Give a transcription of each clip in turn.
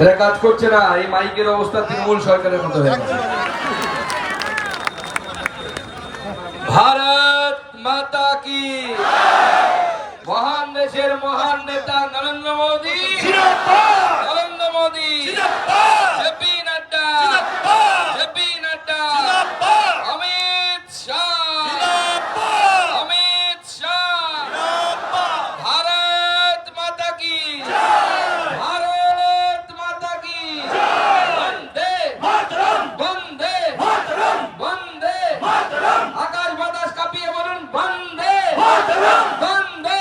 এরা কাজ করছে না, এই মাইকের অবস্থা তৃণমূল সরকারের মতো হয়ে। ভারত মাতা কি মহান দেশের মহান নেতা নরেন্দ্র মোদী নরেন্দ্র মোদী জেপি নাড্ডা জেপি নাড্ডা অমিত শাহ অমিত শাহ ভারত মাতা কি ভারত মাতা কি বন্দে বন্দে বন্দে আকাশ বাতাস কাঁপিয়ে বলুন বন্দে বন্দে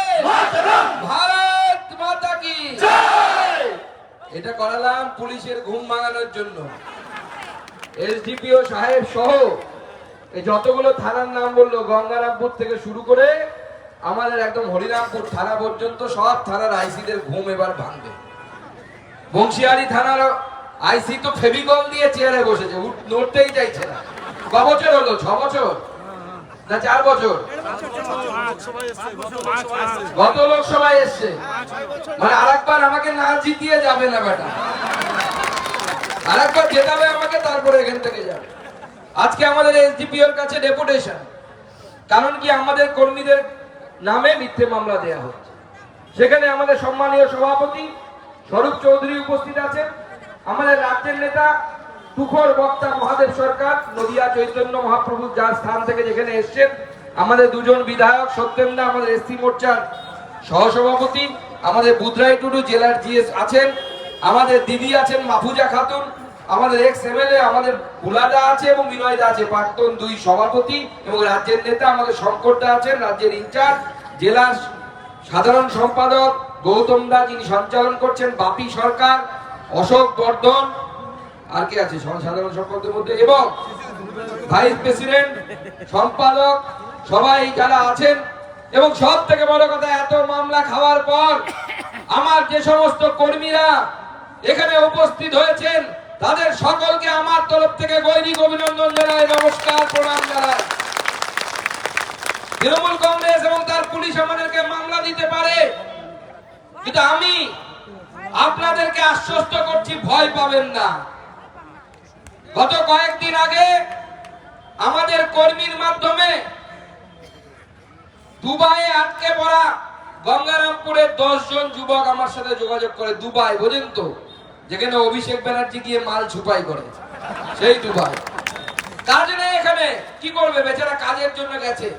ভারত মাতা কি এটা করালাম পুলিশের ঘুম ভাঙানোর জন্য। এসডিপিও সাহেব সহ যতগুলো থানার নাম বলল, গঙ্গারামপুর থেকে শুরু করে আমাদের একদম হরিরামপুর থানা পর্যন্ত সব থানার আইসিদের ঘুম এবার ভাঙবে। বংশিয়ারি থানার আইসি তো ফেভিকল দিয়ে চেয়ারে বসেছে নড়তেই চাইছে না। ক বছর হলো? ছ বছর? না চার বছর? গত লোকসভায় এসছে। মানে আরেকবার আমাকে না জিতিয়ে যাবে না বেটা। আরেকবার জেতাবে আমাকে, তারপরে এখান থেকে যাবে। আজকে আমাদের এসডিপিওর কাছে ডেপুটেশন। কারণ কি, আমাদের কর্মীদের নামে মিথ্যে মামলা দেয়া হচ্ছে। সেখানে আমাদের সম্মানীয় সভাপতি স্বরূপ চৌধুরী উপস্থিত আছেন। আমাদের রাজ্যের নেতা, তুখর বক্তা মহাদেব সরকার, নদিয়া চৈতন্য মহাপ্রভু যার স্থান থেকে যেখানে এসছেন, আমাদের দুজন বিধায়ক সত্যেন্দা আমাদের এসসি মোর্চার সহসভাপতি, আমাদের বুধরাই টুডু জেলার জিএস আছেন। আমাদের দিদি আছেন মাফুজা খাতুন, আমাদের এক্স এমএলএ আমাদের বুলাদা আছে এবং বিনয়দা আছে। প্রাক্তন দুই সভাপতি এবং রাজ্যের নেতা আমাদের শঙ্করদা আছেন, রাজ্যের ইনচার্জ, জেলার সাধারণ সম্পাদক গৌতম দা যিনি সঞ্চালন করছেন, বাপি সরকার, অশোক বর্ধন, আর কে আছে? সাধারণ সম্পাদকের মধ্যে এবং ভাইস প্রেসিডেন্ট, সম্পাদক, সবাই যারা আছেন। এবং সব থেকে বড় কথা, এত মামলা খাওয়ার পর আমার যে সমস্ত কর্মীরা এখানে উপস্থিত হয়েছেন তাদের সকলকে আমার তরফ থেকে গৈরিক অভিনন্দন জানাই, নমস্কার, প্রণাম জানাই। তৃণমূল কংগ্রেস এবং তার পুলিশ আমাদেরকে মামলা দিতে পারে, কিন্তু আমি আপনাদেরকে আশ্বস্ত করছি, ভয় পাবেন না। গত কয়েকদিন আগে আমাদের কর্মীর মাধ্যমে দুবাইয়ে আটকে পড়া গঙ্গারামপুরের দশ জন যুবক আমার সাথে যোগাযোগ করে, দুবাই, বোঝেন তো? যেখানে অভিষেক ব্যানার্জি গিয়ে মাল ছুপাই করে, সেই দুবাই। কাজ নেই এখানে কি করবে? বেচারা কাজের জন্য গেছে।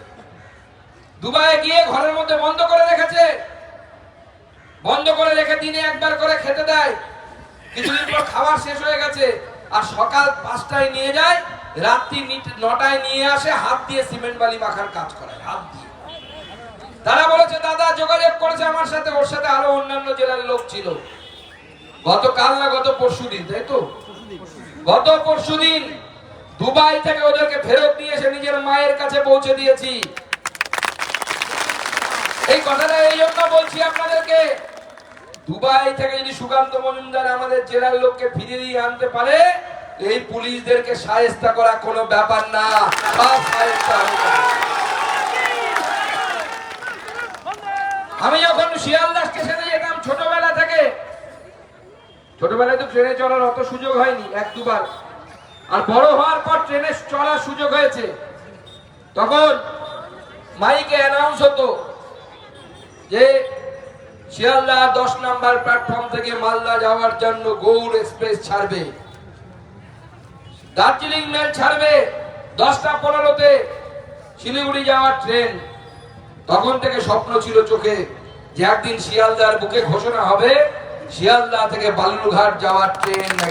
দুবাইয়ে গিয়ে ঘরের মধ্যে বন্ধ করে রেখেছে। বন্ধ করে রেখে দিনে একবার করে খেতে দেয়। কিছুদিন পর খাবার শেষ হয়ে গেছে। আর সকাল পাঁচটায় নিয়ে যায়, রাত্রি নিট- নটায় নিয়ে আসে, হাত দিয়ে সিমেন্ট বালি মাখার কাজ করায় হাত দিয়ে। তারা বলেছে, দাদা, যোগাযোগ করেছে আমার সাথে, ওর সাথে আরও অন্যান্য জেলার লোক ছিল। গতকাল না গত পরশু দিন তাই তো? গত পরশু দিন দুবাই থেকে ওদেরকে ফেরত নিয়ে এসে নিজের মায়ের কাছে পৌঁছে দিয়েছি। এই কথাটা এই জন্য বলছি আপনাদেরকে, দুবাই থেকে যদি সুকান্ত মজুমদার আমাদের জেলার লোককে ফিরিয়ে দিয়ে আনতে পারে, এই পুলিশদেরকে সাহেস্তা করা কোনো ব্যাপার না। আমি যখন শিয়ালদা স্টেশনে যেতাম ছোটবেলা থেকে ছোটবেলায় তো ট্রেনে চলার অত সুযোগ হয়নি, এক দুবার। আর বড় হওয়ার পর ট্রেনে চলার সুযোগ হয়েছে। তখন মাইকে অ্যানাউন্স হতো যে, শিয়ালদা দশ নাম্বার প্ল্যাটফর্ম থেকে মালদা যাওয়ার জন্য গৌড় এক্সপ্রেস ছাড়বে। দার্জিলিং মেল ছাড়বে। দশটা পনেরোতে শিলিগুড়ি যাওয়ার ট্রেন। তখন থেকে স্বপ্ন ছিল চোখে যে একদিন শিয়ালদার বুকে ঘোষণা হবে। শিয়ালদা থেকে বালুরঘাট যাওয়ার ট্রেন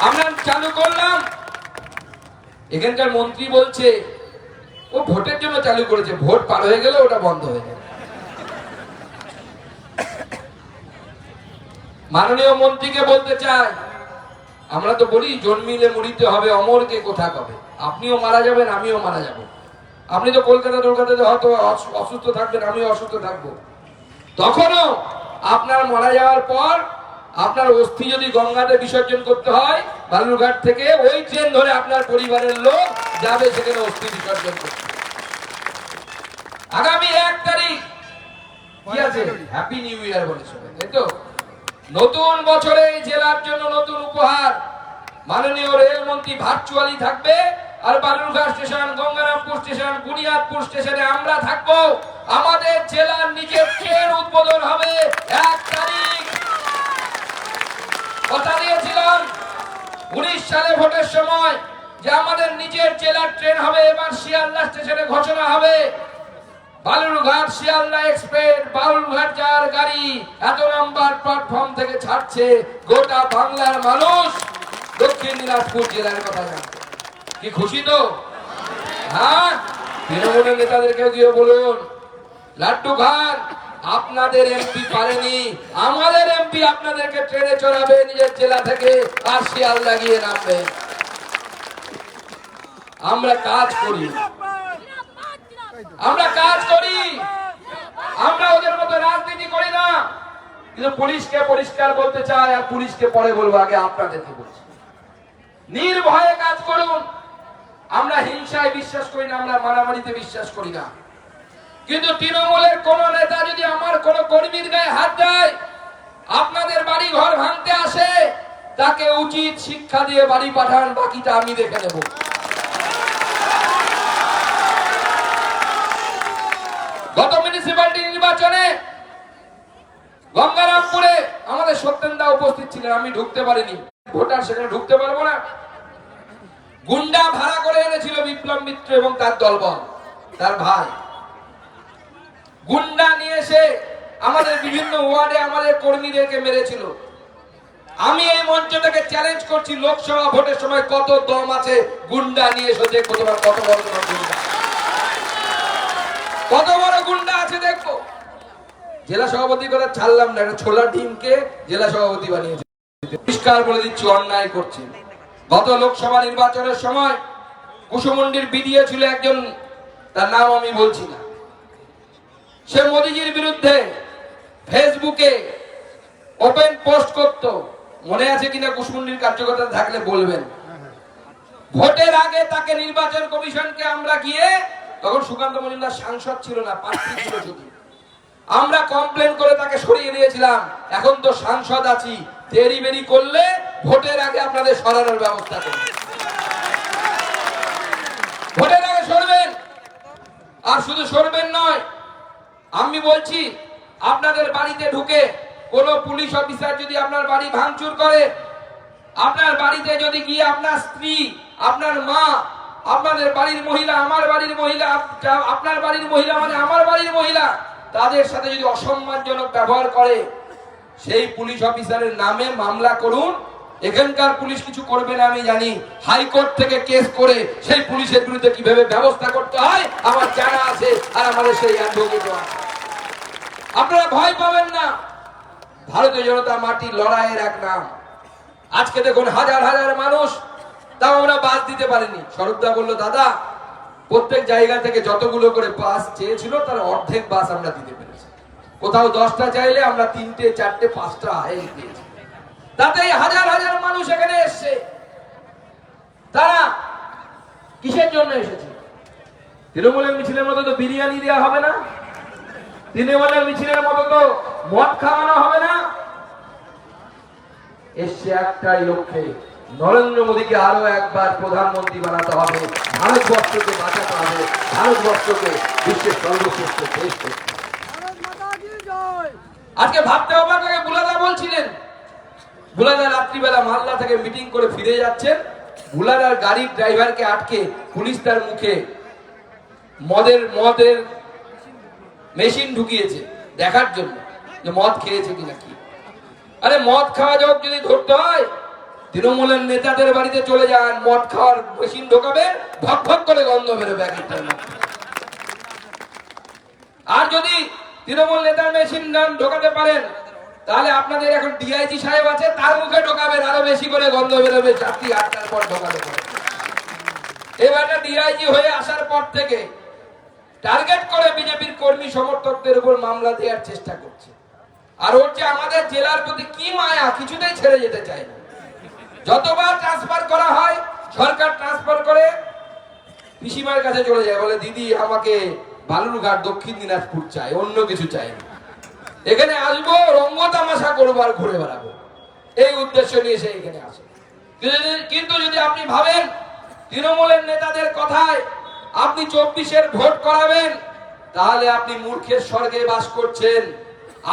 আমরা চালু করলাম। এখানকার মন্ত্রী বলছে, ও ভোটের জন্য চালু করেছে, ভোট পার হয়ে গেলে ওটা বন্ধ হয়ে যাবে। মাননীয় মন্ত্রীকে বলতে চাই, আমরা তো বলি, জন্মিলে মরিতে হবে, অমরকে কোথা কবে? আপনিও মারা যাবেন, আমিও মারা যাব। আপনি তো কলকাতা কলকাতাতে হয়তো অস- অসুস্থ থাকবেন, আমিও অসুস্থ থাকব। তখনও আপনার মারা যাওয়ার পর আপনার অস্থি যদি গঙ্গাতে বিসর্জন করতে হয় বালুরঘাট থেকে ওই ট্রেন ধরে আপনার পরিবারের লোক যাবে সেখানে অস্থি বিসর্জন করতে। আগামী এক তারিখ কি আছে? হ্যাপি নিউ ইয়ার বলে সবাই তাই তো? নতুন বছরে জেলার জন্য নতুন উপহার। মাননীয় রেলমন্ত্রী ভার্চুয়ালি থাকবে আর বালুরঘাট স্টেশন গঙ্গারামপুর স্টেশন বুনিয়াদপুর স্টেশনে আমরা থাকব। আমাদের জেলার নিজের ট্রেন উদ্বোধন হবে এক তারিখ। কথা দিয়েছিলাম, উনিশ সালে ভোটের সময় যে আমাদের নিজের জেলার ট্রেন হবে, এবার শিয়ালদা স্টেশনে ঘোষণা হবে। বালুরঘাট শিয়ালদা এক্সপ্রেস, বালুরঘাট যাওয়ার গাড়ি এত নাম্বার প্ল্যাটফর্ম থেকে ছাড়ছে, গোটা বাংলার মানুষ দক্ষিণ দিনাজপুর জেলার কথা জানতে কি খুশি তো? হ্যাঁ? তৃণমূলের নেতাদেরকে গিয়ে বলুন। লাড্ডু খান, আপনাদের এমপি পারেনি। আমাদের এমপি আপনাদেরকে ট্রেনে চড়াবে, নিজের জেলা থেকে আর শিয়ালদা গিয়ে নামবে আমরা কাজ করি। আমরা কাজ করি। আমরা ওদের মতো রাজনীতি করি না। কিন্তু পুলিশকে পরিষ্কার বলতে চাই, আর পুলিশকে পরে বলব, আগে আপনাদেরকে বলছি। নির্ভয়ে কাজ করুন। আমরা হিংসায় বিশ্বাস করি না, আমরা মারামারিতে বিশ্বাস করি না। কিন্তু তৃণমূলের কোন নেতা যদি আমার কোন কর্মীর গায়ে হাত দেয়, আপনাদের বাড়ি ঘর ভাঙতে আসে, তাকে উচিত শিক্ষা দিয়ে বাড়ি পাঠান, বাকিটা আমি দেখে নেব। গত মিউনিসিপ্যালিটি নির্বাচনে গঙ্গারামপুরে আমাদের সত্যেন্দা উপস্থিত ছিলেন, আমি ঢুকতে পারিনি। ভোটার সেখানে ঢুকতে পারব না। গুন্ডা ভাড়া করে এনেছিল বিপ্লব মিত্র এবং তার দলবল, তার ভাই। গুন্ডা নিয়ে এসে আমাদের বিভিন্ন ওয়ার্ডে আমাদের কর্মীদেরকে মেরেছিল। আমি এই মঞ্চটাকে চ্যালেঞ্জ করছি লোকসভা ভোটের সময় কত দম আছে, গুন্ডা নিয়ে এসে, দেখব তোমার কত বড় তোমার গুন্ডা। কত বড় গুন্ডা আছে দেখব। জেলা সভাপতি করে ছাড়লাম না, একটা ছোলা টিমকে জেলা সভাপতি বানিয়েছে। পরিষ্কার বলে দিচ্ছি, অন্যায় করছে। গত লোকসভা নির্বাচনের সময় কুসুমন্ডির বিডিও ছিল একজন, তার নাম আমি বলছি না। সে মোদিজির বিরুদ্ধে ফেসবুকে ওপেন পোস্ট করত। মনে আছে কিনা কুসুমন্ডির কার্যকর্তা থাকলে বলবেন। ভোটের আগে তাকে নির্বাচন কমিশনকে আমরা গিয়ে তখন সুকান্ত মজুমদার সাংসদ ছিল না, প্রার্থী ছিল শুধু আমরা কমপ্লেন করে তাকে সরিয়ে দিয়েছিলাম। এখন তো সাংসদ আছি। দেরি বেরি করলে ভোটের আগে আপনাদের সরানোর ব্যবস্থা করব। ভোটের আগে সরবেন। আর শুধু সরবেন নয় আমি বলছি, আপনাদের বাড়িতে ঢুকে কোন পুলিশ অফিসার যদি আপনার বাড়ি ভাঙচুর করে, আপনার বাড়িতে যদি গিয়ে আপনার স্ত্রী, আপনার মা, আপনাদের বাড়ির মহিলা, আমার বাড়ির মহিলা আপনার বাড়ির মহিলা মানে আমার বাড়ির মহিলা, তাদের সাথে যদি অসম্মানজনক ব্যবহার করে, সেই পুলিশ অফিসারের নামে মামলা করুন। এখানকার পুলিশ কিছু করবে না, আমি জানি। হাইকোর্ট থেকে কেস করে সেই পুলিশের বিরুদ্ধে কীভাবে ব্যবস্থা করতে হয়, আমার আছে আর আমাদের সেই অ্যাডভোকেট আছে। আপনারা ভয় পাবেন না। ভারতীয় জনতা মাটি লড়াইয়ের এক নাম। আজকে দেখুন হাজার হাজার মানুষ, তাও আমরা বাস দিতে পারিনি। স্বরূপদা বলল, দাদা, প্রত্যেক জায়গা থেকে যতগুলো করে বাস চেয়েছিল, তার অর্ধেক বাস আমরা দিতে পেরেছি। কোথাও দশটা চাইলে আমরা তিনটে, চারটে, পাঁচটা এই দিয়েছি তাতে হাজার হাজার মানুষ এখানে এসছে। তারা কিসের জন্য এসেছে? তৃণমূলের মিছিলের মতো তো বিরিয়ানি দেওয়া হবে না। তৃণমূলের মিছিলের মতো তো মদ খাওয়ানো হবে না। এসছে একটাই লক্ষ্যে নরেন্দ্র মোদীকে আরও একবার প্রধানমন্ত্রী বানাতে হবে। ভারতবর্ষকে বাঁচাতে হবে। ভারতবর্ষকে বিশ্বের সর্বশ্রেষ্ঠ দেশ হবে। আজকে ভাবতে অবাক লাগে বুলাদা বলছিলেন বুলাদা রাত্রিবেলা মালদা থেকে মিটিং করে ফিরে যাচ্ছেন। বুলাদার গাড়ির ড্রাইভারকে আটকে পুলিশ তার মুখে মদের মদের মেশিন ঢুকিয়েছে দেখার জন্য যে মদ খেয়েছে কিনা কি আরে মদ খাওয়া যোগ যদি ধরতে হয়, তৃণমূলের নেতাদের বাড়িতে চলে যান, মদ খাওয়ার মেশিন ঢোকাবে ভক ভক করে গন্ধ বেরোবে মধ্যে। আর যদি তৃণমূল নেতার মেশিন নাম ঢোকাতে পারেন, তাহলে আপনাদের এখন ডিআইজি সাহেব আছে, তার মুখে ঢোকাবেন, আরও বেশি করে গন্ধ বেরোবে চাকরি আটটার পর ঢোকাতে পারে এবারে ডিআইজি হয়ে আসার পর থেকে টার্গেট করে বিজেপির কর্মী সমর্থকদের উপর মামলা দেওয়ার চেষ্টা করছে। আর যে আমাদের জেলার প্রতি কি মায়া, কিছুতেই ছেড়ে যেতে চায় না। যতবার ট্রান্সফার করা হয়, সরকার ট্রান্সফার করে, পিসিমার কাছে চলে যায়, বলে, দিদি, আমাকে বালুরঘাট, দক্ষিণ দিনাজপুর চাই, অন্য কিছু চাই না। এখানে আসব, রঙ্গ তামাশা করব আর ঘুরে বেড়াবো। এই উদ্দেশ্য নিয়ে সে এখানে আসে। কিন্তু যদি আপনি ভাবেন, তৃণমূলের নেতাদের কথায় আপনি চব্বিশের ভোট করাবেন, তাহলে আপনি মূর্খের স্বর্গে বাস করছেন।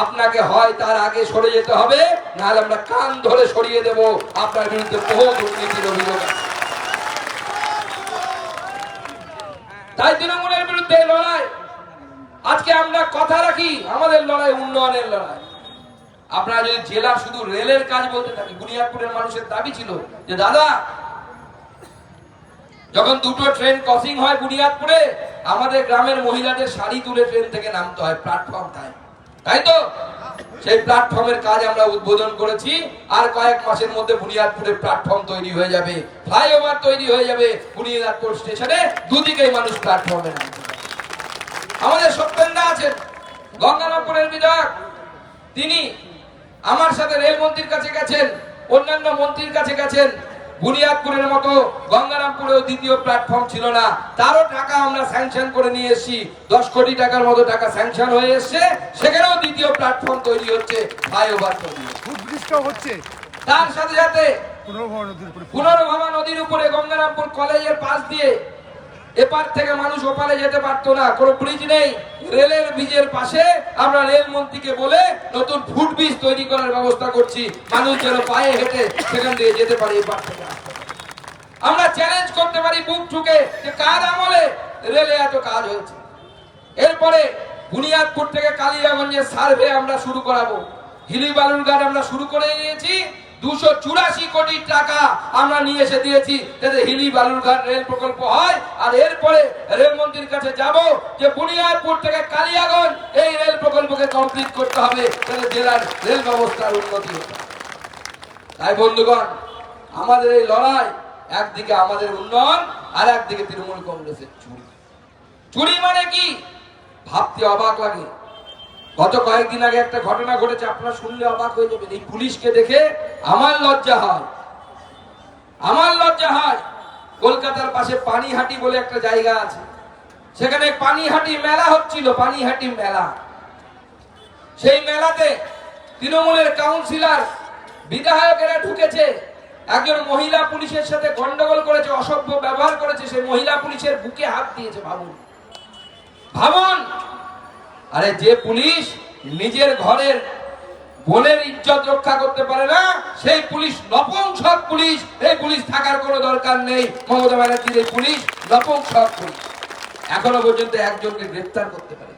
আপনাকে হয় তার আগে সরে যেতে হবে, নাহলে আমরা কান ধরে সরিয়ে দেব। আপনার বিরুদ্ধে বহু দুর্নীতির অভিযোগ তাই তৃণমূলের বিরুদ্ধে লড়াই। আজকে আমরা কথা রাখি, আমাদের লড়াই উন্নয়নের লড়াই। আপনারা যদি জেলা শুধু রেলের কাজ বলতে থাকি বুনিয়াদপুরের মানুষের দাবি ছিল যে, দাদা যখন দুটো ট্রেন ক্রসিং হয় বুনিয়াদপুরে আমাদের গ্রামের মহিলাদের শাড়ি তুলে ট্রেন থেকে নামতে হয় প্ল্যাটফর্ম তাই তাই তো? সেই প্ল্যাটফর্মের কাজ আমরা উদ্বোধন করেছি, আর কয়েক মাসের মধ্যে বুনিয়াদপুরে প্ল্যাটফর্ম তৈরি হয়ে যাবে। ফ্লাইওভার তৈরি হয়ে যাবে বুনিয়াদপুর স্টেশনে, দুদিকেই মানুষ প্ল্যাটফর্মে পারে। আমাদের সত্যেন্দা আছেন, গঙ্গারামপুরের বিধায়ক। তিনি আমার সাথে রেলমন্ত্রীর কাছে গেছেন, অন্যান্য মন্ত্রীর কাছে গেছেন। বুনিয়াদপুরের মতো গঙ্গারামপুরেও দ্বিতীয় প্ল্যাটফর্ম ছিল না। তারও টাকা আমরা স্যাংশন করে নিয়ে এসেছি। দশ কোটি টাকার মতো টাকা স্যাংশন হয়ে এসছে। সেখানেও দ্বিতীয় প্ল্যাটফর্ম তৈরি হচ্ছে ফ্লাইওভার তৈরি হচ্ছে। তার সাথে সাথে পুনর্ভবা নদীর উপরে গঙ্গারামপুর কলেজের পাশ দিয়ে এপার থেকে মানুষ ওপারে যেতে পারতো না। কোনো ব্রিজ নেই। রেলের ব্রিজের পাশে আমরা রেল মন্ত্রীকে বলে নতুন ফুট ব্রিজ তৈরি করার ব্যবস্থা করছি। মানুষ যেন পায়ে হেঁটে সেখান দিয়ে যেতে পারে এপার থেকে। আমরা চ্যালেঞ্জ করতে পারি বুক ঠুকে যে কার আমলে রেলে এত কাজ হয়েছে। এরপরে বুনিয়াদপুর থেকে কালিয়াগঞ্জের সার্ভে আমরা শুরু করাবো। হিলি বালুরঘাট আমরা শুরু করে নিয়েছি দুশো চুরাশি কোটি টাকা আমরা নিয়ে এসে দিয়েছি যাতে হিলি বালুরঘাট রেল প্রকল্প হয়। আর এরপরে রেলমন্ত্রীর কাছে যাব যে বুনিয়াদপুর থেকে কালিয়াগঞ্জ এই রেল প্রকল্পকে কমপ্লিট করতে হবে যাতে জেলার রেল ব্যবস্থার উন্নতি। তাই বন্ধুগণ, আমাদের এই লড়াই একদিকে আমাদের উন্নয়ন আর একদিকে তৃণমূল কংগ্রেসের চুরি। চুরি মানে কি? ভাবতে অবাক লাগে। গত কয়েকদিন আগে একটা ঘটনা ঘটেছে, আপনারা শুনলে অবাক হয়ে যাবেন। এই পুলিশকে দেখে আমার লজ্জা হয়। আমার লজ্জা হয়। কলকাতার পাশে পানিহাটি বলে একটা জায়গা আছে। সেখানে পানিহাটি মেলা হচ্ছিল, পানিহাটি মেলা। সেই মেলাতে তৃণমূলের কাউন্সিলর, বিধায়কেরা ঢুকেছে। একজন মহিলা পুলিশের সাথে গন্ডগোল করেছে, অসভ্য ব্যবহার করেছে, সেই মহিলা পুলিশের বুকে হাত দিয়েছে, ভাবুন। ভাবুন! আরে যে পুলিশ নিজের ঘরের বোনের ইজ্জত রক্ষা করতে পারে না, সেই পুলিশ নপুংসক পুলিশ, এই পুলিশ থাকার কোনো দরকার নেই। মমতা ব্যানার্জির এই পুলিশ নপুংসক পুলিশ। এখনও পর্যন্ত একজনকে গ্রেফতার করতে পারে।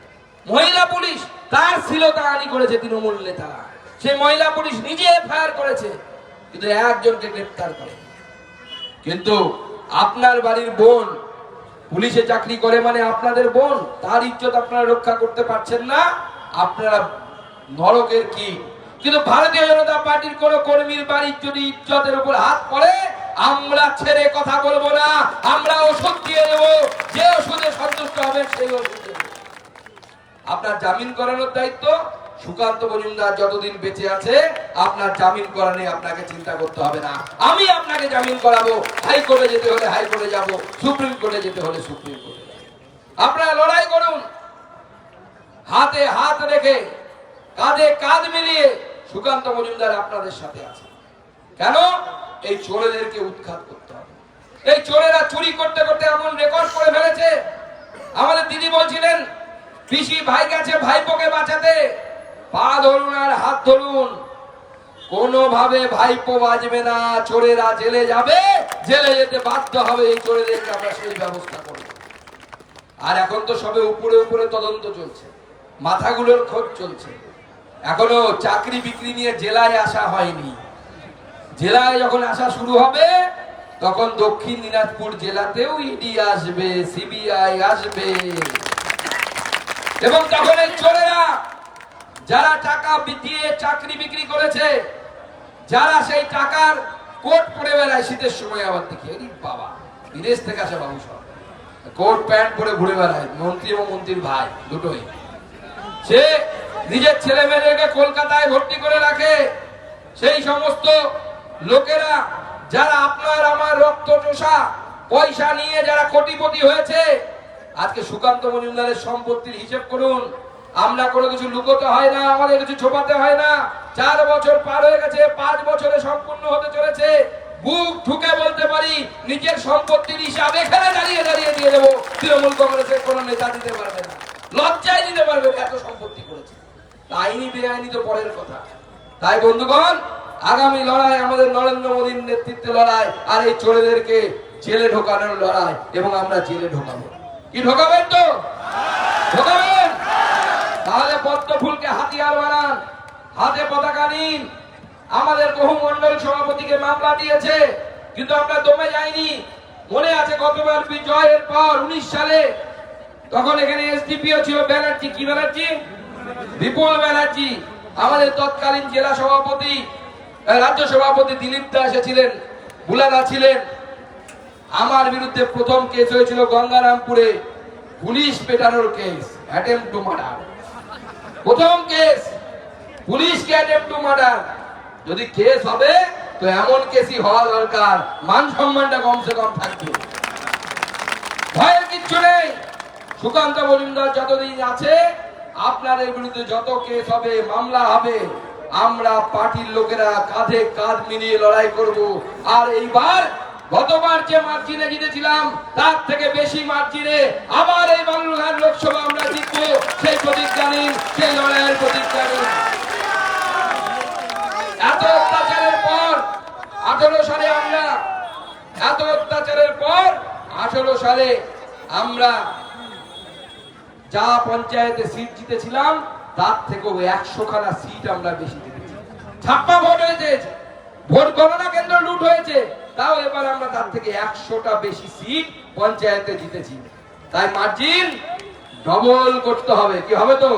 মহিলা পুলিশ, তার শ্লীলতা হানি করেছে তৃণমূল নেতারা। সেই মহিলা পুলিশ নিজে এফআইআর করেছে। কিন্তু একজনকে গ্রেপ্তার করে। কিন্তু আপনার বাড়ির বোন পুলিশে চাকরি করে মানে আপনাদের বোন, তার ইজ্জত আপনারা রক্ষা করতে পারছেন না, আপনারা নরকের কি? কিন্তু ভারতীয় জনতা পার্টির কোন কর্মীর বাড়ির যদি ইজ্জতের উপর হাত পড়ে, আমরা ছেড়ে কথা বলব না, আমরা ওষুধ দিয়ে দেবো, যে ওষুধে সন্তুষ্ট হবে সেই ওষুধ। আপনার জামিন করানোর দায়িত্ব সুকান্ত মজুমদার যতদিন বেঁচে আছে, আপনার জামিন করা নিয়ে আপনাকে চিন্তা করতে হবে না। আমি আপনাকে জামিন করাবো, হাইকোর্টে যেতে হলে হাইকোর্টে যাব, সুপ্রিম কোর্টে যেতে হলে সুপ্রিম কোর্টে আপনারা লড়াই করুন। হাতে হাত রেখে, কাঁধে কাঁধ মিলিয়ে সুকান্ত মজুমদার আপনাদের সাথে আছে। কেন? এই চোরেদেরকে উৎখাত করতে হবে। এই চোরেরা চুরি করতে করতে এমন রেকর্ড করে ফেলেছে। আমাদের দিদি বলছিলেন, পিসি ভাই গেছে ভাইপোকে বাঁচাতে। পা ধরুন আর হাত ধরুন। কোনোভাবে ভাইপো বাজবে না, চোরেরা জেলে যাবে। জেলে যেতে বাধ্য হবে এই চোরেদেরকে আমরা সেই ব্যবস্থা করব। আর এখন তো সবে উপরে উপরে তদন্ত চলছে। মাথাগুলোর খোঁজ চলছে। এখনও চাকরি বিক্রি নিয়ে জেলায় আসা হয়নি। জেলায় যখন আসা শুরু হবে, তখন দক্ষিণ দিনাজপুর জেলাতেও ইডি আসবে, সিবিআই আসবে। এবং তখন এই চোরেরা যারা টাকা দিয়ে চাকরি বিক্রি করেছে, যারা সেই টাকার কোট পরে বেড়ায় শীতের সময় আবার দেখি বাবা, বিদেশ থেকে আসে বাবু সব কোট, প্যান্ট পরে ঘুরে বেড়ায়, মন্ত্রী ও মন্ত্রীর ভাই দুটোই। সে নিজের ছেলে মেয়েদেরকে কলকাতায় ভর্তি করে রাখে। সেই সমস্ত লোকেরা, যারা আপনার আমার রক্ত চোষা, পয়সা নিয়ে যারা কোটিপতি হয়েছে, আজকে সুকান্ত মজুমদারের সম্পত্তির হিসেব করুন আমরা কোনো কিছু লুকোতে হয় না, আমাদের কিছু ছোপাতে হয় না। চার বছর পার হয়ে গেছে, পাঁচ বছরে সম্পূর্ণ হতে চলেছে। বুক ঠুকে বলতে পারি, নিজের সম্পত্তির হিসাব এখানে দাঁড়িয়ে দাঁড়িয়ে দিয়ে দেবো। তৃণমূল কংগ্রেসের কোনো নেতা দিতে পারবে না। লজ্জায় দিতে পারবে এত সম্পত্তি করেছে। আইনি বেআইনি তো পরের কথা। তাই বন্ধুগণ, আগামী লড়াই আমাদের নরেন্দ্র মোদীর নেতৃত্বে লড়াই, আর এই চোরেদেরকে জেলে ঢোকানোর লড়াই, এবং আমরা জেলে ঢোকাবো। কি ঢোকাবেন তো? ঢোকাবেন? তাহলে পদ্ম ফুলকে হাতিয়ার বানান। হাতে পতাকা নিন। আমাদের বহু মন্ডল সভাপতিকে মামলা দিয়েছে, কিন্তু আমরা দমে যাইনি। মনে আছে গতবার বিজয়ের পর উনিশ সালে, তখন এখানে এসডিপিও ছিল ব্যানার্জি, কি ব্যানার্জি? বিপুল ব্যানার্জি, আমাদের তৎকালীন জেলা সভাপতি রাজ্য সভাপতি দিলীপ দা এসেছিলেন বুলাদা ছিলেন। আমার বিরুদ্ধে প্রথম কেস হয়েছিল গঙ্গারামপুরে, পুলিশ পেটানোর কেস অ্যাটেম্প টু মার্ডার প্রথম কেস পুলিশকে অ্যাটেম্প টু মার্ডার যদি কেস হবে, তো এমন কেসই হওয়া দরকার। মান সম্মানটা কমসে কম থাকবে। ভয়ের কিচ্ছু নেই। সুকান্ত মজুমদার যতদিন আছে, আপনাদের বিরুদ্ধে যত কেস হবে, মামলা হবে, আমরা পার্টির লোকেরা কাঁধে কাঁধ মিলিয়ে লড়াই করব। আর এইবার গতবার যে মার্জিনে জিতেছিলাম, তার থেকে বেশি মার্জিনে আবার এই বাংলার লোকসভা আমরা জিতবো। সেই প্রতিজ্ঞা নিন সেই লড়াইয়ের প্রতিজ্ঞা নিন এত অত্যাচারের পর, আঠারো সালে আমরা, এত অত্যাচারের পর, আঠারো সালে আমরা যা পঞ্চায়েতে সিট জিতেছিলাম, তার থেকেও একশো খানা সিট আমরা বেশি জিতেছি। ছাপ্পা ভোট হয়েছে ভোট গণনা কেন্দ্র লুট হয়েছে। তাও এবার আমরা তার থেকে একশোটা বেশি সিট পঞ্চায়েতে জিতেছি। তাই মার্জিন ডবল করতে হবে। কি হবে তো?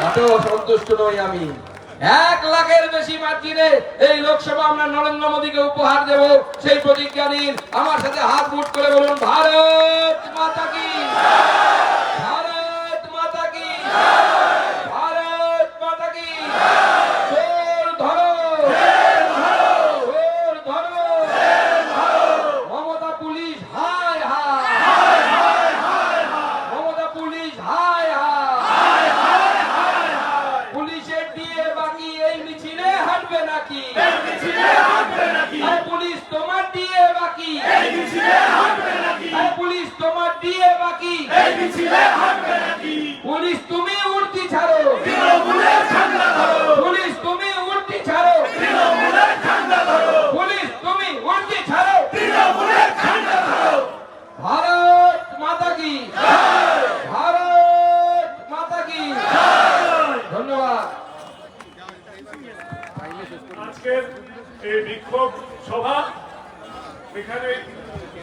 তাতেও সন্তুষ্ট নই আমি। এক লাখের বেশি মার্জিনে এই লোকসভা আমরা নরেন্দ্র মোদীকে উপহার দেব। সেই প্রতিজ্ঞা নিন। আমার সাথে হাত মুট করে বলুন ভারত মাতা কি ভারত মাতা কি ভারত মাতা কি চোর ধরো চোর ধরো মমতা পুলিশ হায় হায় মমতা পুলিশ হায় হায় পুলিশের দিয়ে বাকি এই মিছিলে হাঁটবে নাকি আরে পুলিশ তোমার দিয়ে বাকি আরে পুলিশ তোমার দিয়ে বাকি পুলিশ তুমি উর্দি ছাড়ো। পুলিশ তুমি উর্দি ছাড়ো। পুলিশ তুমি উর্দি ছাড়ো। ভারত মাতা কি? ভারত। মাতা কি? ধন্যবাদ। আজকের এই বিক্ষোভ সভা এখানে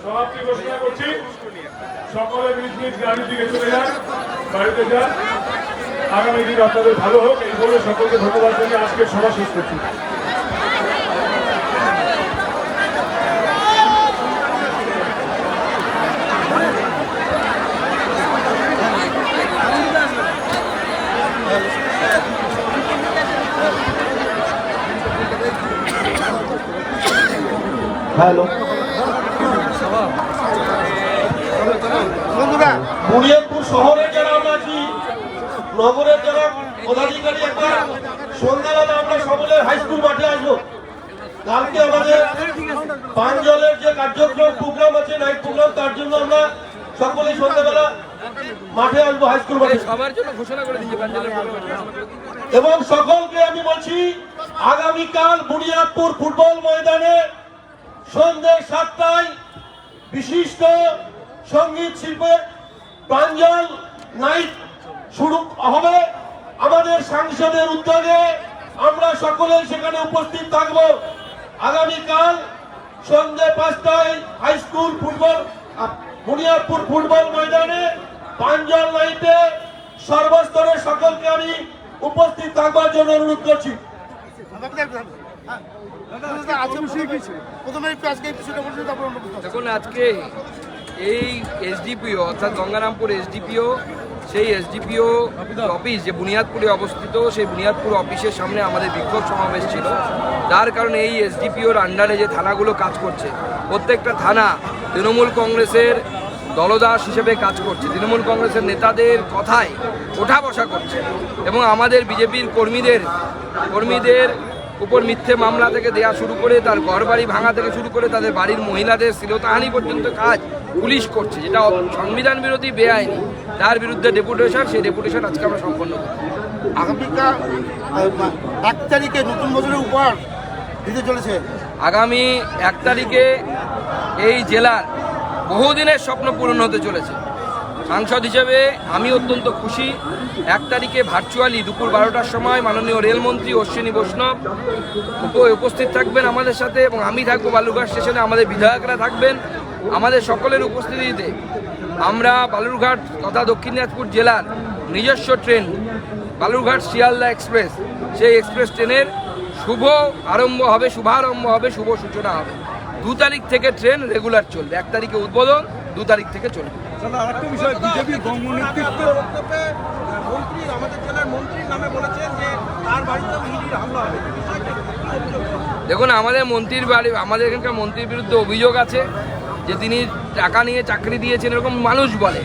সমাপ্তি ঘোষণা করছি। সকলে নিজ গাড়ির দিকে চলে যান, বাড়িতে যান। আগামী দিন আপনাদের ভালো হোক, এই বলে সকলকে ধন্যবাদ জানিয়ে আজকের সভা শেষ করছি। হ্যালো। বুনিয়াদপুর শহরের যারা আমরা আছি নগরের যারা পদাধিকারী একটা সন্ধ্যাবেলা আমরা সকলে হাই স্কুল মাঠে আসব। কালকে আমাদের পাঞ্জলের যে কার্যক্রম প্রোগ্রাম আছে নাইট প্রোগ্রাম তার জন্য আমরা সকলে সন্ধ্যাবেলা মাঠে আসব হাই স্কুল মাঠে। সবার জন্য ঘোষণা করে এবং সকলকে আমি বলছি আগামীকাল বুনিয়াদপুর ফুটবল ময়দানে সন্ধ্যে সাতটায় বিশিষ্ট সংগীত শিল্পের প্রাঞ্জল নাইট শুরু হবে। আমাদের সাংসদের উদ্যোগে আমরা সকলেই সেখানে উপস্থিত থাকব। আগামীকাল সন্ধ্যে পাঁচটায় high school football Buniadpur football ময়দানে প্রাঞ্জল নাইটে সর্বস্তরের সকলকে আমি উপস্থিত থাকবার জন্য অনুরোধ করছি। দেখুন আজকে এই এসডিপিও অর্থাৎ গঙ্গারামপুর এসডিপিও সেই এসডিপিও অফিস যে বুনিয়াদপুরে অবস্থিত, সেই বুনিয়াদপুর অফিসের সামনে আমাদের বিক্ষোভ সমাবেশ ছিল। যার কারণে এই এসডিপিওর আন্ডারে যে থানাগুলো কাজ করছে, প্রত্যেকটা থানা তৃণমূল কংগ্রেসের দলদাস হিসেবে কাজ করছে। তৃণমূল কংগ্রেসের নেতাদের কথায় ওঠা বসা করছে এবং আমাদের বিজেপির কর্মীদের কর্মীদের উপর মিথ্যে মামলা থেকে দেয়া শুরু করে তার ঘরবাড়ি ভাঙা থেকে শুরু করে তাদের বাড়ির মহিলাদের শ্লীলতাহানি পর্যন্ত কাজ পুলিশ করছে যেটা সংবিধান বিরোধী বেআইনি। তার বিরুদ্ধে ডেপুটেশন সেই ডেপুটেশন আজকে আমরা সম্পন্ন করছি আগামীকাল এক তারিখে নতুন বছরের উপহার দিতে চলেছে। আগামী এক তারিখে এই জেলার বহুদিনের স্বপ্ন পূরণ হতে চলেছে। সাংসদ হিসেবে আমি অত্যন্ত খুশি। এক তারিখে ভার্চুয়ালি দুপুর বারোটার সময় মাননীয় রেলমন্ত্রী অশ্বিনী বৈষ্ণব উপ- উপস্থিত থাকবেন আমাদের সাথে এবং আমি থাকব বালুরঘাট স্টেশনে। আমাদের বিধায়করা থাকবেন আমাদের সকলের উপস্থিতিতে। আমরা বালুরঘাট তথা দক্ষিণ দিনাজপুর জেলার নিজস্ব ট্রেন, বালুরঘাট শিয়ালদা এক্সপ্রেস। সেই এক্সপ্রেস ট্রেনের শুভ আরম্ভ হবে, শুভারম্ভ হবে, শুভ সূচনা হবে। দু তারিখ থেকে ট্রেন রেগুলার চলবে। এক তারিখে উদ্বোধন, দু তারিখ থেকে চলবে। বিষয় বিজেপি বঙ্গ নেতৃত্ব মন্ত্রী আমাদের জেলার মন্ত্রীর নামে বলেছেন যে তার বাড়িতে ইডির হামলা হবে? দেখুন আমাদের মন্ত্রীর বাড়ি আমাদের এখানকার মন্ত্রীর বিরুদ্ধে অভিযোগ আছে যে তিনি টাকা নিয়ে চাকরি দিয়েছেন এরকম মানুষ বলে।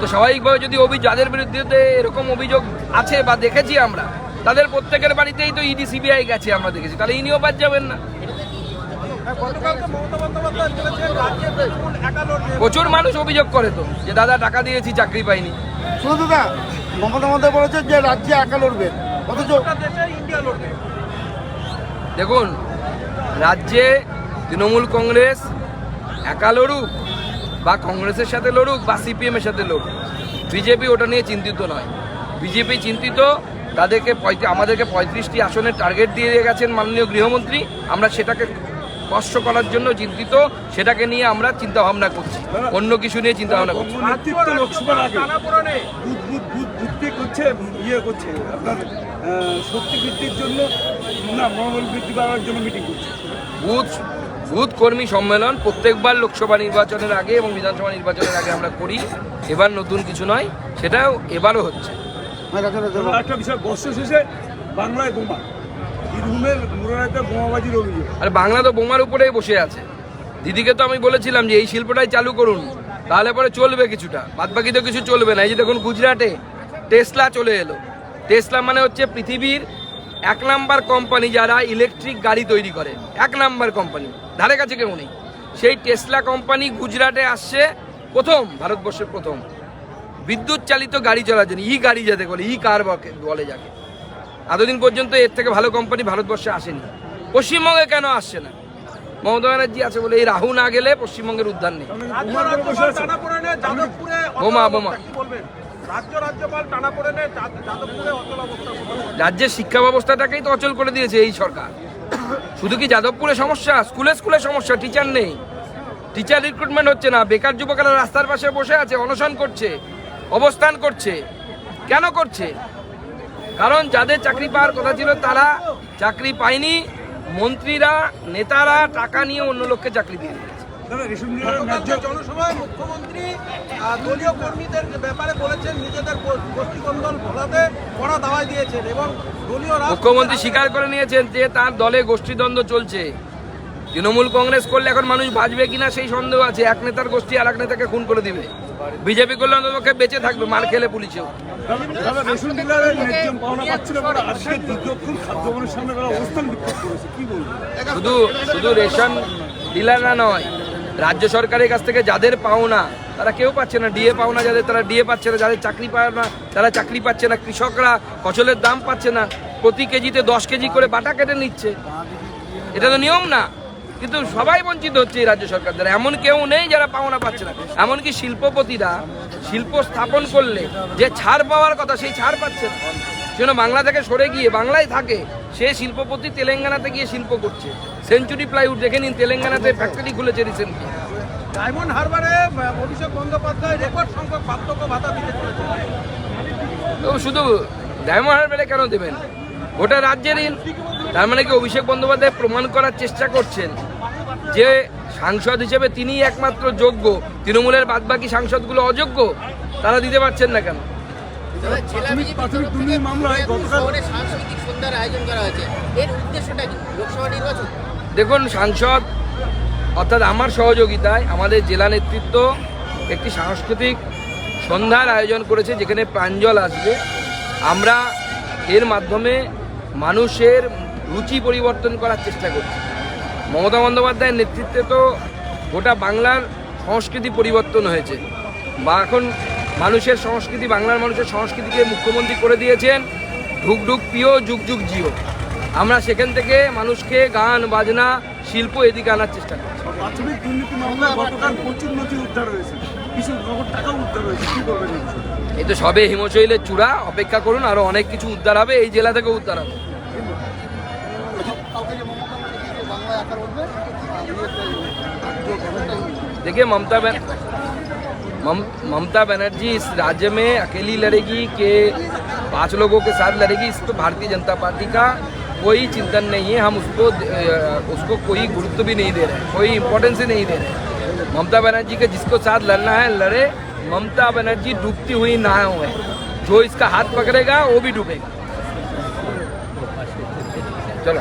তো স্বাভাবিকভাবে যদি অভিযোগ যাদের বিরুদ্ধে এরকম অভিযোগ আছে বা দেখেছি আমরা তাদের প্রত্যেকের বাড়িতেই তো ইডি সিবিআই গেছে আমরা দেখেছি। তাহলে ইনিও বাদ যাবেন না হ্যাঁ, গতকালকে মমতা বন্দ্যোপাধ্যায় বলেছেন রাজ্যে বেগুন একালোর প্রচুর মানুষ অভিযোগ করে তো যে দাদা টাকা দিয়েছি চাকরি পাইনি। শুনুন দাদা মমতা মমতা বলেছে যে রাজ্যে একা লড়বে অথচ দেশে ইন্ডিয়া লড়বে দেখুন রাজ্যে তৃণমূল কংগ্রেস একা লড়ুক বা কংগ্রেসের সাথে লড়ুক বা সিপিএমের সাথে লড়ুক বিজেপি ওটা নিয়ে চিন্তিত নয়। বিজেপি চিন্তিত তাদেরকে আমাদেরকে পঁয়ত্রিশটি আসনের টার্গেট দিয়ে গেছেন মাননীয় গৃহমন্ত্রী আমরা সেটাকে স্পর্শ করার জন্য চিন্তিত সেটাকে নিয়ে আমরা চিন্তা ভাবনা করছি। অন্য কিছু নিয়ে চিন্তা ভাবনা করছি লোকসভার আগে। ইয়ে করছে। আপনার শক্তি বৃদ্ধির জন্য না মনোবল বৃদ্ধি করার জন্য মিটিং করছে। বুথ বুথ কর্মী সম্মেলন প্রত্যেকবার লোকসভা নির্বাচনের আগে এবং বিধানসভা নির্বাচনের আগে আমরা করি। এবার নতুন কিছু নয় সেটাও এবারও হচ্ছে। একটা বিষয় বর্ষ শেষে বাংলায় বোমা। বীরভূমের মুরারাতে বোমাবাজির অভিযোগ। আর বাংলা তো বোমার উপরেই বসে আছে। দিদিকে তো আমি বলেছিলাম যে এই শিল্পটাই চালু করুন, তাহলে পরে চলবে কিছুটা। বাদ বাকি তো কিছু চলবে না। এই যে দেখুন গুজরাটে টেসলা চলে এলো। টেসলা মানে হচ্ছে পৃথিবীর এক নাম্বার কোম্পানি যারা ইলেকট্রিক গাড়ি তৈরি করে। এক নাম্বার কোম্পানি ধারে কাছে কেউ নেই। সেই টেসলা কোম্পানি গুজরাটে আসছে প্রথম, ভারতবর্ষের প্রথম। বিদ্যুৎ চালিত গাড়ি চলার জন্য। ই গাড়ি যাতে বলে, ই কার বলে যাকে। এতদিন পর্যন্ত এর থেকে ভালো কোম্পানি ভারতবর্ষে আসেনি। পশ্চিমবঙ্গে কেন আসছে না? মমতা ব্যানার্জি আছে বলে এই রাহু না গেলে পশ্চিমবঙ্গের উদ্ধার নেই। বোমা, বোমা। রাজ্যের শিক্ষা ব্যবস্থাটাকেই তো অচল করে দিয়েছে এই সরকার। শুধু কি যাদবপুরে সমস্যা? স্কুলে স্কুলে সমস্যা টিচার নেই। টিচার রিক্রুটমেন্ট হচ্ছে না। বেকার যুবকেরা রাস্তার পাশে বসে আছে অনশন করছে অবস্থান করছে। কেন করছে? কারণ যাদের চাকরি পাওয়ার কথা ছিল তারা চাকরি পায়নি মন্ত্রীরা নেতারা টাকা নিয়ে অন্য লোককে চাকরি দিয়ে জনসভায় মুখ্যমন্ত্রী দলীয় কর্মীদের ব্যাপারে বলেছেন নিজেদের গো- গোষ্ঠী কড়া দাওয়াই দিয়েছেন এবং দলীয় মুখ্যমন্ত্রী স্বীকার করে নিয়েছেন যে তার দলে গোষ্ঠীদ্বন্দ্ব চলছে। তৃণমূল কংগ্রেস করলে এখন মানুষ বাঁচবে কিনা সেই সন্দেহ আছে। এক নেতার গোষ্ঠী আর এক নেতাকে খুন করে দিবে। বিজেপি করলে অন্ততপক্ষে বেঁচে থাকবে মার খেলে পুলিশেও। শুধু শুধু রেশন ডিলাররা নয় রাজ্য সরকারের কাছ থেকে যাদের পাওনা তারা কেউ পাচ্ছে না। ডিএ পাওনা যাদের তারা ডিএ পাচ্ছে না। যাদের চাকরি পায় না তারা চাকরি পাচ্ছে না। কৃষকরা ফসলের দাম পাচ্ছে না। প্রতি কেজিতে দশ কেজি করে বাটা কেটে নিচ্ছে। এটা তো নিয়ম না। কিন্তু সবাই বঞ্চিত হচ্ছে এই রাজ্য সরকার দ্বারা। এমন কেউ নেই যারা পাওনা পাচ্ছে না। এমনকি শিল্পপতিরা শিল্প স্থাপন করলে যে ছাড় পাওয়ার কথা সেই ছাড় পাচ্ছে না। সেজন্য বাংলা থেকে সরে গিয়ে বাংলায় থাকে সে শিল্পপতি তেলেঙ্গানাতে গিয়ে শিল্প করছে। সেঞ্চুরি প্লাইউড দেখে নিন তেলেঙ্গানাতে ফ্যাক্টরি খুলেছে রিসেন্টলি ডায়মন্ড হারবারে অভিষেক বন্দ্যোপাধ্যায় রেকর্ড সংখ্যক বার্ধক্য ভাতা দিতে তো শুধু ডায়মন্ড হারবারে কেন দেবেন? গোটা রাজ্যের ঋণ তার মানে কি অভিষেক বন্দ্যোপাধ্যায় প্রমাণ করার চেষ্টা করছেন? যে সাংসদ হিসেবে তিনিই একমাত্র যোগ্য তৃণমূলের বাদবাকি সাংসদগুলো অযোগ্য তারা দিতে পারছেন না কেন? জেলা বিজেপির প্রাথমিক তরফ থেকে দুর্নীতি মামলায় উদয়পুর গতকাল- শহরে সাংস্কৃতিক সন্ধ্যার আয়োজন করা হয়েছে। এর উদ্দেশ্যটা কি? লোকসভা নির্বাচন? দেখুন সাংসদ অর্থাৎ আমার সহযোগিতায় আমাদের জেলা নেতৃত্ব একটি সাংস্কৃতিক সন্ধ্যার আয়োজন করেছে যেখানে প্রাঞ্জল আসবে। আমরা এর মাধ্যমে মানুষের রুচি পরিবর্তন করার চেষ্টা করছি। মমতা বন্দ্যোপাধ্যায়ের নেতৃত্বে তো গোটা বাংলার সংস্কৃতি পরিবর্তন হয়েছে। বা এখন মানুষের সংস্কৃতি বাংলার মানুষের সংস্কৃতিকে মুখ্যমন্ত্রী করে দিয়েছেন ঢুক ঢুক পিও যুগ যুগ জিও। আমরা সেখান থেকে মানুষকে গান বাজনা শিল্প এদিকে আনার চেষ্টা করছি। এই তো সবে হিমশৈলের চূড়া। অপেক্ষা করুন আরও অনেক কিছু উদ্ধার হবে। এই জেলা থেকে উদ্ধার হবে। देखिए, ममता बन ममता बनर्जी इस राज्य में अकेली लड़ेगी के पाँच लोगों के साथ लड़ेगी, इस पर भारतीय जनता पार्टी का कोई चिंतन नहीं है। हम उसको उसको कोई गुरुत्व भी नहीं दे रहे हैं, कोई इम्पोर्टेंस ही नहीं दे रहे ममता बनर्जी के जिसको साथ लड़ना है, लड़े, ममता बनर्जी डूबती हुई ना हुए जो इसका हाथ पकड़ेगा, वो भी डूबेगा। चलो।